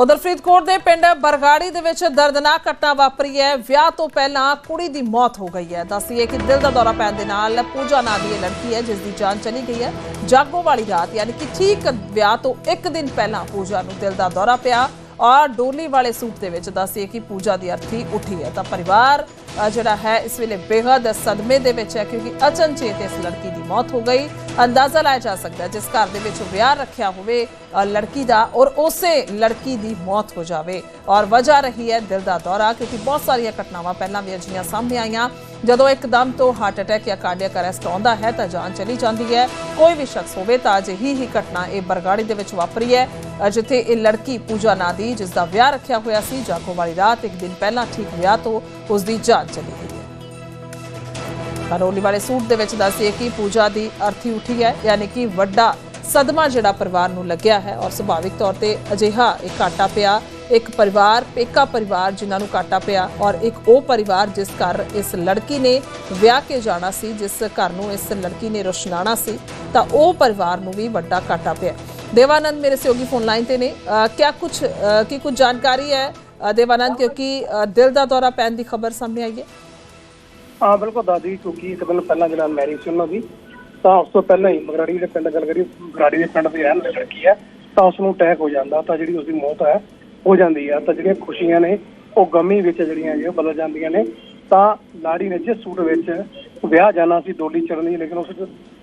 ਉਧਰ ਫਰੀਦਕੋਟ ਦੇ ਪਿੰਡ ਬਰਗਾੜੀ ਦੇ ਵਿੱਚ ਦਰਦਨਾਕ ਘਟਨਾ ਵਾਪਰੀ ਹੈ। ਵਿਆਹ ਤੋਂ ਪਹਿਲਾਂ ਕੁੜੀ ਦੀ ਮੌਤ ਹੋ ਗਈ ਹੈ। ਦੱਸੀਏ ਕਿ ਦਿਲ ਦਾ ਦੌਰਾ ਪੈਣ ਦੇ ਨਾਲ ਪੂਜਾ ਨਾਂ ਦੀ ਇਹ ਲੜਕੀ ਹੈ, ਜਿਸ ਦੀ ਜਾਨ ਚਲੀ ਗਈ ਹੈ। ਜਾਗੋ ਵਾਲੀ ਰਾਤ, ਯਾਨੀ ਕਿ ਠੀਕ ਵਿਆਹ ਤੋਂ ਇੱਕ ਦਿਨ ਪਹਿਲਾਂ ਪੂਜਾ ਨੂੰ ਦਿਲ ਦਾ ਦੌਰਾ ਪਿਆ ਔਰ ਡੋਲੀ ਵਾਲੇ ਸੂਟ ਦੇ ਵਿੱਚ ਦੱਸੀਏ ਕਿ ਪੂਜਾ ਦੀ ਅਰਥੀ ਉੱਠੀ ਹੈ। ਤਾਂ ਪਰਿਵਾਰ ਜਿਹੜਾ ਹੈ, ਇਸ ਵੇਲੇ ਬੇਹੱਦ ਸਦਮੇ ਦੇ ਵਿੱਚ ਹੈ ਕਿਉਂਕਿ ਅਚਨਚੇਤ ਇਸ ਲੜਕੀ ਦੀ ਮੌਤ ਹੋ ਗਈ। ਅੰਦਾਜ਼ਾ ਲਾਇਆ ਜਾ ਸਕਦਾ ਜਿਸ ਘਰ ਦੇ ਵਿੱਚ ਵਿਆਹ ਰੱਖਿਆ ਹੋਵੇ ਲੜਕੀ ਦਾ ਔਰ ਉਸੇ ਲੜਕੀ ਦੀ ਮੌਤ ਹੋ ਜਾਵੇ। ਔਰ ਵਜ੍ਹਾ ਰਹੀ ਹੈ ਦਿਲ ਦਾ ਦੌਰਾ, ਕਿਉਂਕਿ ਬਹੁਤ ਸਾਰੀਆਂ ਘਟਨਾਵਾਂ ਪਹਿਲਾਂ ਵੀ ਅਜਿਹੀਆਂ ਸਾਹਮਣੇ ਆਈਆਂ। ਜਦੋਂ ਇੱਕਦਮ ਤੋਂ ਹਾਰਟ ਅਟੈਕ ਜਾਂ ਕਾਰਡੀਅਕ ਅਰੈਸਟ ਆਉਂਦਾ ਹੈ ਤਾਂ ਜਾਨ ਚਲੀ ਜਾਂਦੀ ਹੈ। ਕੋਈ ਵੀ ਸ਼ਖਸ ਹੋਵੇ ਤਾਂ ਅਜਿਹੀ ਹੀ ਘਟਨਾ ਇਹ ਬਰਗਾੜੀ ਦੇ ਵਿੱਚ ਵਾਪਰੀ ਹੈ ਜਿੱਥੇ ਇਹ ਲੜਕੀ ਪੂਜਾ ਨਾਂ ਦੀ ਜਿਸ ਦਾ ਵਿਆਹ ਰੱਖਿਆ ਹੋਇਆ ਸੀ, ਜਾਗੋ ਵਾਲੀ ਰਾਤ, ਇੱਕ ਦਿਨ ਪਹਿਲਾਂ ਠੀਕ ਵਿਆਹ ਤੋਂ ਉਸ ਦੀ ਜਾਨ ਚਲੀ ਗਈ। ਕਰੋਲੀ ਵਾਲੇ ਸੂਟ ਦੇ ਵਿੱਚ ਦੱਸੀਏ ਕਿ ਪੂਜਾ ਦੀ ਅਰਥੀ ਉੱਠੀ ਹੈ ਯਾਨੀ ਕਿ ਵੱਡਾ ਸਦਮਾ ਜਿਹੜਾ ਪਰਿਵਾਰ ਨੂੰ ਲੱਗਿਆ ਹੈ ਔਰ ਸੁਭਾਵਿਕ ਤੌਰ ਤੇ ਅਜਿਹਾ ਇੱਕ ਘਾਟਾ ਪਿਆ ਇੱਕ ਪਰਿਵਾਰ ਪੇਕਾ ਪਰਿਵਾਰ ਜਿਨ੍ਹਾਂ ਨੂੰ ਘਾਟਾ ਪਿਆ ਔਰ ਇੱਕ ਉਹ ਪਰਿਵਾਰ ਜਿਸ ਘਰ ਇਸ ਲੜਕੀ ਨੇ ਵਿਆਹ ਕੇ ਜਾਣਾ ਸੀ ਜਿਸ ਘਰ ਨੂੰ ਇਸ ਲੜਕੀ ਨੇ ਰੁਸ਼ਨਾਣਾ ਸੀ ਤਾਂ ਉਹ ਪਰਿਵਾਰ ਨੂੰ ਵੀ ਵੱਡਾ ਘਾਟਾ ਪਿਆ। ਦੇਵਾਨੰਦ ਮੇਰੇ ਸਹਿਯੋਗੀ ਫੋਨ ਲਾਈਨ ਤੇ ਨੇ। ਅ, ਕਿਆ ਕੁਝ ਕੀ ਕੁਝ ਜਾਣਕਾਰੀ ਹੈ? ਦੇਵਾਨੰਦ ਕਿਉਂਕਿ ਦਿਲ ਦਾ ਦੌਰਾ ਪੈਣ ਦੀ ਖਬਰ ਸਾਹਮਣੇ ਆਈ ਹੈ। ਹਾਂ ਬਿਲਕੁਲ ਦਾਦੀ ਕਿਉਂਕਿ ਇੱਕ ਦਿਨ ਪਹਿਲਾਂ ਜਿਹੜਾ ਮੈਰਿਜ ਸੀ ਉਹਨਾਂ ਦੀ ਤਾਂ ਉਸ ਤੋਂ ਪਹਿਲਾਂ ਹੀ ਮਗਰਾੜੀ ਦੇ ਪਿੰਡ ਗੱਲ ਕਰੀ ਮਗਰਾੜੀ ਦੇ ਪਿੰਡ ਦੀ ਰਹਿਣ ਵਾਲੀ ਲੜਕੀ ਹੈ ਤਾਂ ਉਸ ਨੂੰ ਅਟੈਕ ਹੋ ਜਾਂਦਾ ਤਾਂ ਜਿਹੜੀ ਉਸਦੀ ਮੌਤ ਹੈ ਹੋ ਜਾਂਦੀ ਹੈ। ਤਾਂ ਜਿਹੜੀਆਂ ਖੁਸ਼ੀਆਂ ਨੇ ਉਹ ਗਮੀ ਵਿੱਚ ਜਿਹੜੀਆਂ ਹੈਗੀਆਂ ਬਦਲ ਜਾਂਦੀਆਂ ਨੇ। ਤਾਂ ਲਾੜੀ ਨੇ ਜਿਸ ਸੂਟ ਵਿੱਚ ਵਿਆਹ ਜਾਣਾ ਸੀ ਡੋਲੀ ਚੜਨੀ ਲੇਕਿਨ ਉਸ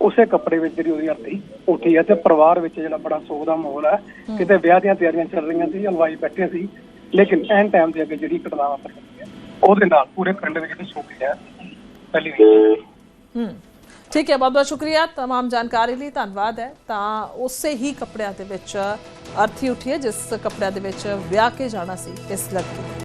ਉਸੇ ਕੱਪੜੇ ਵਿੱਚ ਜਿਹੜੀ ਉਹਦੀ ਅਰਥੀ ਉੱਠੀ ਹੈ ਤੇ ਪਰਿਵਾਰ ਵਿੱਚ ਜਿਹੜਾ ਬੜਾ ਸੋਗ ਦਾ ਮਾਹੌਲ ਹੈ ਕਿਤੇ ਵਿਆਹ ਦੀਆਂ ਤਿਆਰੀਆਂ ਚੱਲ ਰਹੀਆਂ ਸੀ ਹਲਵਾਈ ਬੈਠੇ ਸੀ ਲੇਕਿਨ ਐਨ ਟਾਈਮ ਦੇ ਅੱਗੇ ਜਿਹੜੀ ਘਟਨਾ ਵਾਪਰ ਹੈ ਉਹਦੇ ਨਾਲ ਪੂਰੇ ਪਿੰਡ ਵਿੱਚ ਜਿਹੜੀ ਸੋਗ ਹੈ। ਪਹਿਲੀ ਵੀ ਹੂੰ ਠੀਕ ਹੈ ਬਹੁਤ ਬਹੁਤ ਸ਼ੁਕਰੀਆ तमाम ਜਾਣਕਾਰੀ ਲਈ ਧੰਨਵਾਦ ਹੈ ਤਾਂ ਉਸੇ ਹੀ ਕੱਪੜਿਆਂ ਦੇ ਵਿੱਚ ਅਰਥੀ ਉੱਠੀ ਹੈ ਜਿਸ ਕੱਪੜਿਆਂ ਦੇ ਵਿੱਚ ਵਿਆਹ ਕੇ ਜਾਣਾ ਸੀ ਇਸ ਲੜਕੀ ਨੇ